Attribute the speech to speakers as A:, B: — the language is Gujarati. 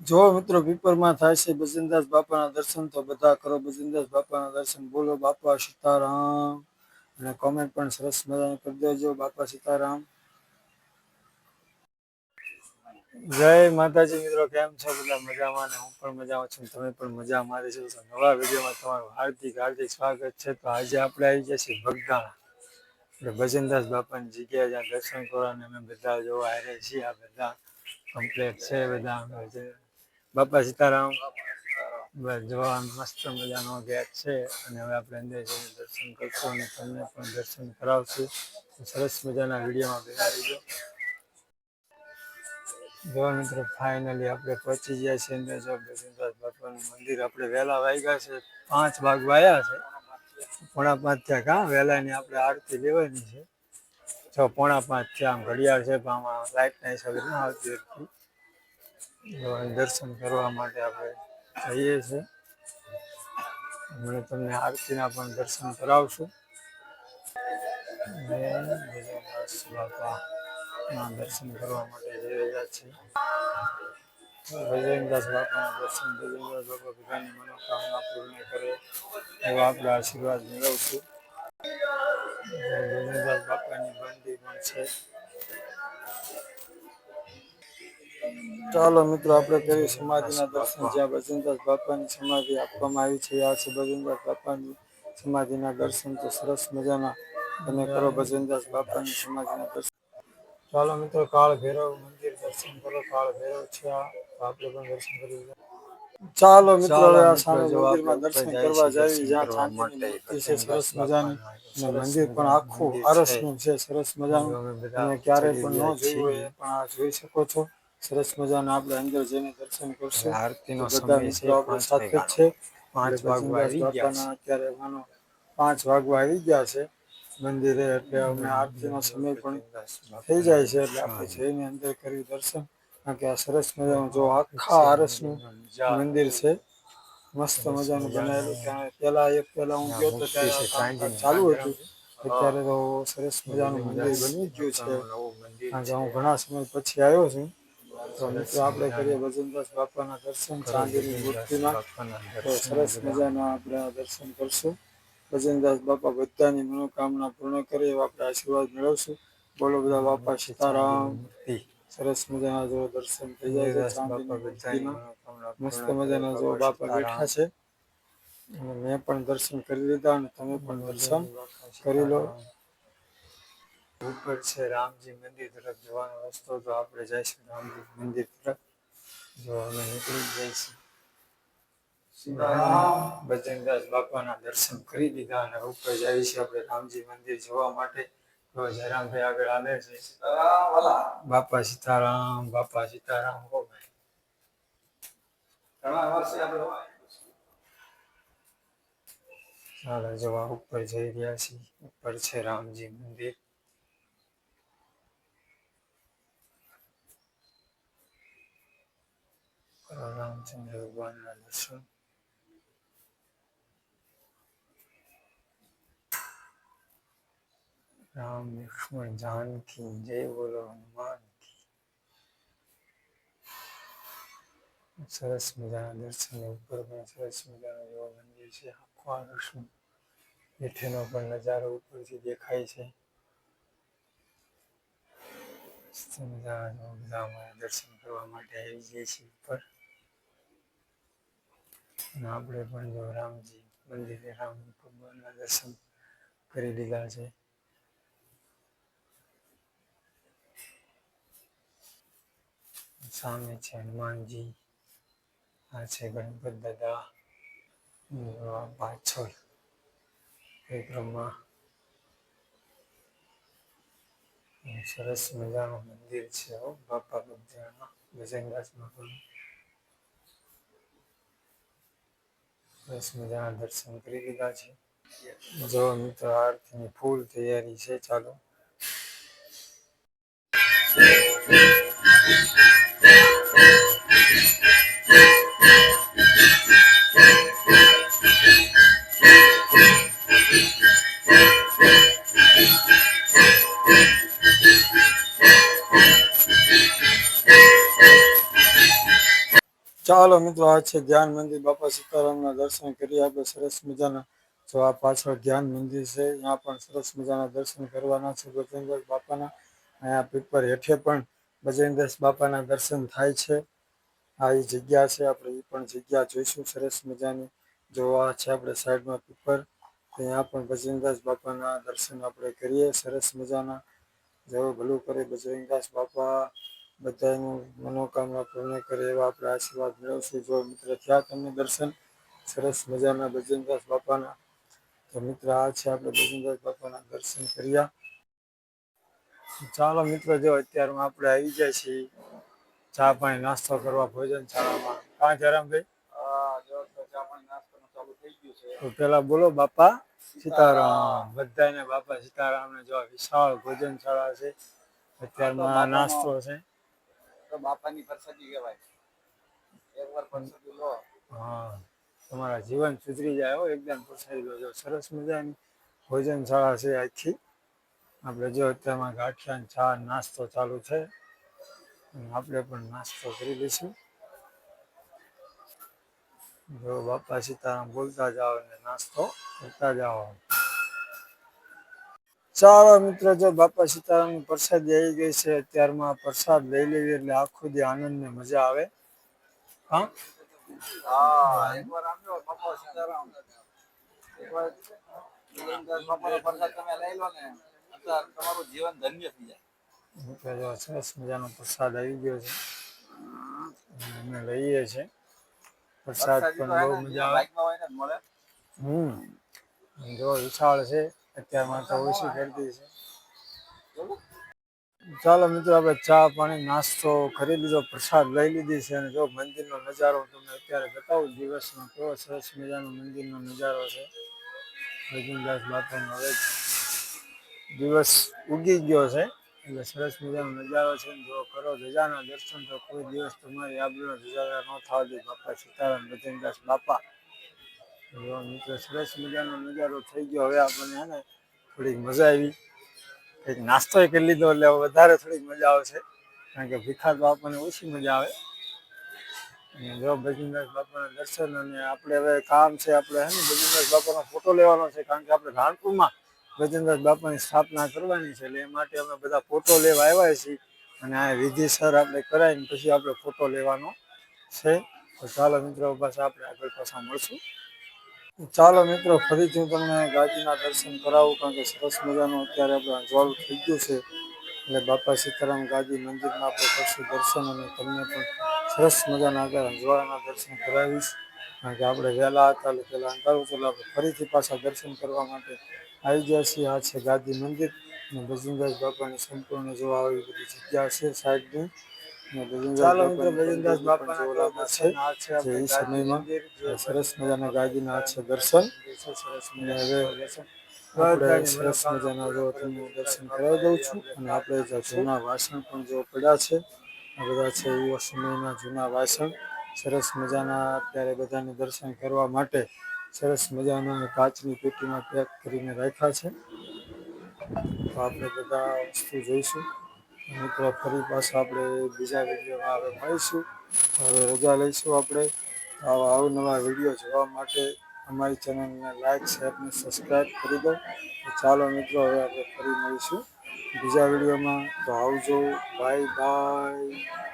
A: જો મિત્રો પીપરમાં થાય છે બજનદાસ બાપાના દર્શન, તો બધા કરો બજનદાસ બાપાના દર્શન. બોલો બાપા સીતારામ. અને કોમેન્ટ પણ સરસ મજાની કરી દેજો બાપા સીતારામ. જય માતાજી મિત્રો, કેમ છો બધા? મજામાં ને હું પણ મજામાં છું. તમે પણ મજા મારી છો. તો નવા વિડીયોમાં તમારું હાર્દિક હાર્દિક સ્વાગત છે. તો આજે આપણે આવી ગયા છીએ બગદાણા એટલે ભજનદાસ બાપાની જગ્યાએ જ્યાં દર્શન કરવાને અમે બધા જોવા આવ્યા છીએ. આ બધા કમ્પ્લેટ છે. બધા અમે જે બાપા સીતારામ. બસ જોવા મસ્ત મજાનો ગેટ છે. અને હવે આપણે અંદર જઈને દર્શન કરશું અને તમને પણ દર્શન કરાવશું. સરસ મજાના વિડીયોમાં ભેગા રહીજો. જોવા મિત્રો ફાઇનલી આપણે પહોંચી ગયા છીએ અંદર. જો ભજનદાસ બાપાનું મંદિર આપણે વહેલા વાગ્યા છે. પાંચ ભાગ વાયા છે. પોણા પાંચ થયા કાં? વહેલાની આપણે આરતી લેવાની છે. છ પોણા પાંચ થયા, આમ ઘડિયાળ છે, પણ આમાં લાઇટના હિસાબે ના આવતી દર્શન કરવા માટે આપણે જઈએ છીએ. મને તમને આરતીના પણ દર્શન કરાવશું. બાપાના દર્શન કરવા માટે જઈ રહ્યા છીએ. ભજનદાસ બાપાના દર્શન ભજનદાસ બાપા બધાની મનોકામના પૂર્ણ કરે એવા આપણે આશીર્વાદ મેળવશું. ભજનદાસ બાપાની બંદી પણ છે. ચાલો મિત્રો આપણે કરીએ સમાધિના દર્શન. જ્યાં ભજનદાસ બાપાની સમાધિ આપવામાં આવી છે આ છે ભજનદાસ બાપાની સમાધિના દર્શન. તો સરસ મજાના તમે કરો ભજનદાસ બાપાની સમાધિના દર્શન. ચાલો મિત્રો કાળ ભૈરવ મંદિર દર્શન કરો. કાળ ભૈરવ છે આ. આપણે પણ દર્શન કરી. ચાલો મિત્રો હવે આ સામે મંદિરમાં દર્શન કરવા જઈએ જ્યાં શાંતિ છે સરસ મજાની. અને મંદિર પણ આખું આરસનું છે. સરસ મજાનું. અને ક્યારેય પણ ન જોયું પણ આ જોઈ શકો છો. સરસ મજાના આપણે અંદર જઈને દર્શન કરશું.
B: આરતીનો સમય છે પાંચ
A: સાથે છે.
B: પાંચ વાગવા આવી ગયા
A: અત્યારે માનો પાંચ વાગવા આવી ગયા છે. મંદિરે એટલે અમે આરતીનો સમય પણ થઈ જાય છે એટલે આપણે જઈને અંદર કરી દર્શન. કારણ કે આ સરસ મજાનું જો આખા આરસનું મંદિર છે. મસ્ત મજાનું બનાવેલું. ત્યાં પેલા એક પેલા હું ગયો તો ત્યારે ચાલુ હતું. અત્યારે તો સરસ મજાનું મંદિર બની ગયું છે. કારણ કે હું ઘણા સમય પછી આવ્યો છું. તો મિત્રો આપણે કરીએ ભજનદાસ બાપાના દર્શન ચાંદીની મૂર્તિમાં. તો સરસ મજાના આપણે દર્શન કરશું. ભજનદાસ બાપા બધાની મનોકામના પૂર્ણ કરે એવા આપણે આશીર્વાદ મેળવશું. બોલો બધા બાપા સીતારામ. સરસ મજાના જો દર્શન થઈ જાય છે ચાંદીની મસ્ત મજાના જો બાપા બેઠા છે. અને મેં પણ દર્શન કરી લીધા અને તમે પણ દર્શન કરી લો. ઉપર છે રામજી મંદિર તરફ જવાનો રસ્તો. તો આપણે જઈશું રામજી મંદિર તરફ જો અમે નીકળી જઈશું. ભજનદાસ બાપાના દર્શન કરી દીધા અને ઉપર જઈએ છીએ આપણે રામજી મંદિર જોવા માટે. તો જયરામભાઈ આગળ આવે છે. બાપા સીતારામ બાપા સીતારામ હો ભાઈ. ચાલો જવા ઉપર જઈ રહ્યા છીએ. ઉપર છે રામજી મંદિર. કરો રામચંદ્ર ભગવાનના દર્શન રામ લક્ષ્મણ જાનકી જય બોલો હનુમાન. સરસ મજાના દર્શન ઉપર પણ સરસ મજાનું જેવો મંદિર છે આખું આરસનું બેઠેનો પણ નજારો ઉપરથી દેખાય છે મસ્ત મજાના બધા દર્શન કરવા માટે આવી જઈએ છે ઉપર આપણે પણ જો રામજી મંદિરે રામ ભગવાનના દર્શન કરી લીધા છે. સામે છે હનુમાનજી, આ છે ગણપત દાદા પાછળ પરિક્રમા સરસ મજાનું મંદિર છે બાપા બધાના ભજનદાસ બાપાનું. સરસ મજાના દર્શન કરી લીધા છે. જો મિત્રો આરતીની ફૂલ તૈયારી છે ચાલો ચાલો મિત્રો, આ છે ધ્યાન મંદિર. બાપા સીતારામના દર્શન કરી આપણે સરસ મજાના. જો આ પાછળ ધ્યાન મંદિર છે, ત્યાં પણ સરસ મજાના દર્શન કરવાના છે બજરંગદાસ બાપાના. અહીંયા પીપર હેઠે પણ બજરંગદાસ બાપાના દર્શન થાય છે. આ એ જગ્યા છે, આપણે એ પણ જગ્યા જોઈશું સરસ મજાની. જોવા છે આપણે સાઈડમાં પીપર ત્યાં પણ બજરંગદાસ બાપાના દર્શન આપણે કરીએ, સરસ મજાના. જો ભલું કરે બજરંગદાસ બાપા. બધાનું મનોકામના પૂર્ણ કરે એવા આપણે આશીર્વાદ મેળવશું. જો મિત્ર થયા તમને દર્શન સરસ મજાના બજરંગદાસ બાપાના. તો મિત્ર આ છે આપણે બજરંગદાસ બાપાના દર્શન કર્યા. ચાલો મિત્રો જો અત્યારમાં આપણે આવી જાય છીએ ચા પાણી નાસ્તો કરવા ભોજન શાળામાં. કાં જયરામભાઈ તો પેલા બોલો બાપા સીતારામ. બધાને બાપા સીતારામને જો વિશાળ ભોજનશાળા છે અત્યારમાં નાસ્તો છે.
B: તો બાપાની પ્રસાદી કહેવાય. એકવાર પ્રસાદી લો.
A: હા, તમારા જીવન સુધરી જાય હો, એકદમ પ્રસારી લો સરસ મજાની ભોજનશાળા છે આખી. આપણે જો અત્યારમાં ગાંઠિયા ને ચા નાસ્તો ચાલુ છે. આપણે પણ નાસ્તો કરી લઈશું. જો બાપા સીતારામ બોલતા જાઓ અને નાસ્તો કરતા જાઓ. ચાલો મિત્રો જો બાપા સીતારામની પ્રસાદી આવી ગઈ છે અત્યારમાં પ્રસાદ લઈ લેવી એટલે આખો દી આનંદ ને મજા આવે. હા?
B: તમારું જીવન ધન્ય થઈ જાય.
A: મિત્રો સરસ મજાનો પ્રસાદ આવી ગયો છે. અમે લઈએ છીએ પ્રસાદ પણ બહુ મજા આવે. હમ જો વિશાળ છે. અત્યારમાં તો ઓછી ગરદી છે. ચાલો મિત્રો, આપણે ચા, પાણી, નાસ્તો કરી લીધો, પ્રસાદ લઈ લીધી છે અને જો મંદિરનો નજારો તમને અત્યારે બતાવું, દિવસનો કેવો સરસ મજાનો મંદિરનો નજારો છે. રજનદાસ બાપાનો હવે દિવસ ઉગી ગયો છે, એટલે સરસ મજાનો નજારો છે. જો કરો ધજાના દર્શન, તો કોઈ દિવસ તમારી આબરૂનો ધજારા ન થવા દે બાપા સીતારામ રજનદાસ બાપા. જો મિત્રો સરસ નજારો થઈ ગયો. હવે આપણને હે થોડીક મજા આવી. કંઈક નાસ્તો કરી લીધો એટલે વધારે થોડીક મજા આવશે. કારણ કે ભીખા તો આપણને ઓછી મજા આવે. અને જો ભજનદાસ બાપાના દર્શન અને આપણે હવે કામ છે, આપણે હે ને ભજનદાસ બાપાનો ફોટો લેવાનો છે, કારણ કે આપણે રાણપુરમાં ભજનદાસ બાપાની સ્થાપના કરવાની છે. એટલે એ માટે અમે બધા ફોટો લેવા આવ્યા છીએ. અને આ વિધિસર આપણે કરાવીને પછી આપણે ફોટો લેવાનો છે. તો ચાલો મિત્રો, બસ આપણે આગળ પાછા મળશું. ચાલો મિત્રો, ફરીથી હું તમને ગાદીના દર્શન કરાવું, કારણ કે સરસ મજાનું અત્યારે આપણે અજવાળ થઈ ગયું છે. એટલે બાપા સીતારામ ગાદી મંદિરમાં આપણે કરશું દર્શન અને તમને પણ સરસ મજાના આગળ અજવાળાના દર્શન કરાવીશ. કારણ કે આપણે વહેલા હતા, એટલે પહેલાં અંધારું ચાલો આપણે ફરીથી પાછા દર્શન કરવા માટે આવી ગયા છીએ. આ છે ગાદી મંદિર. અને ભજનદાસ બાપાની સંપૂર્ણ જોવા આવી બધી જગ્યા છે સાઈડની ચાલો મિત્રો ભજનદાસ બાપાના છે જે સમયમાં સરસ મજાના ગાદીના છે દર્શન. અને હવે આપણે સરસ મજાના જો તમને દર્શન કરાવી દઉં છું. અને આપણે જે જૂના વાસણ પણ જો પડ્યા છે આ બધા છે એવા સમયના જૂના વાસણ. સરસ મજાના અત્યારે બધાને દર્શન કરવા માટે સરસ મજાના કાચની પેટીમાં પેક કરીને રાખ્યા છે. તો આપણે બધા વસ્તુ જોઈશું. મિત્રો ફરી પાછા આપણે બીજા વિડીયોમાં હવે મળીશું. હવે રજા લઈશું આપણે. આવા અવનવા વીડિયો જોવા માટે અમારી ચેનલને લાઈક, શેર અને સબસ્ક્રાઈબ કરી દો. ચાલો મિત્રો, હવે આપણે ફરી મળીશું બીજા વિડીયોમાં. તો આવજો. Bye bye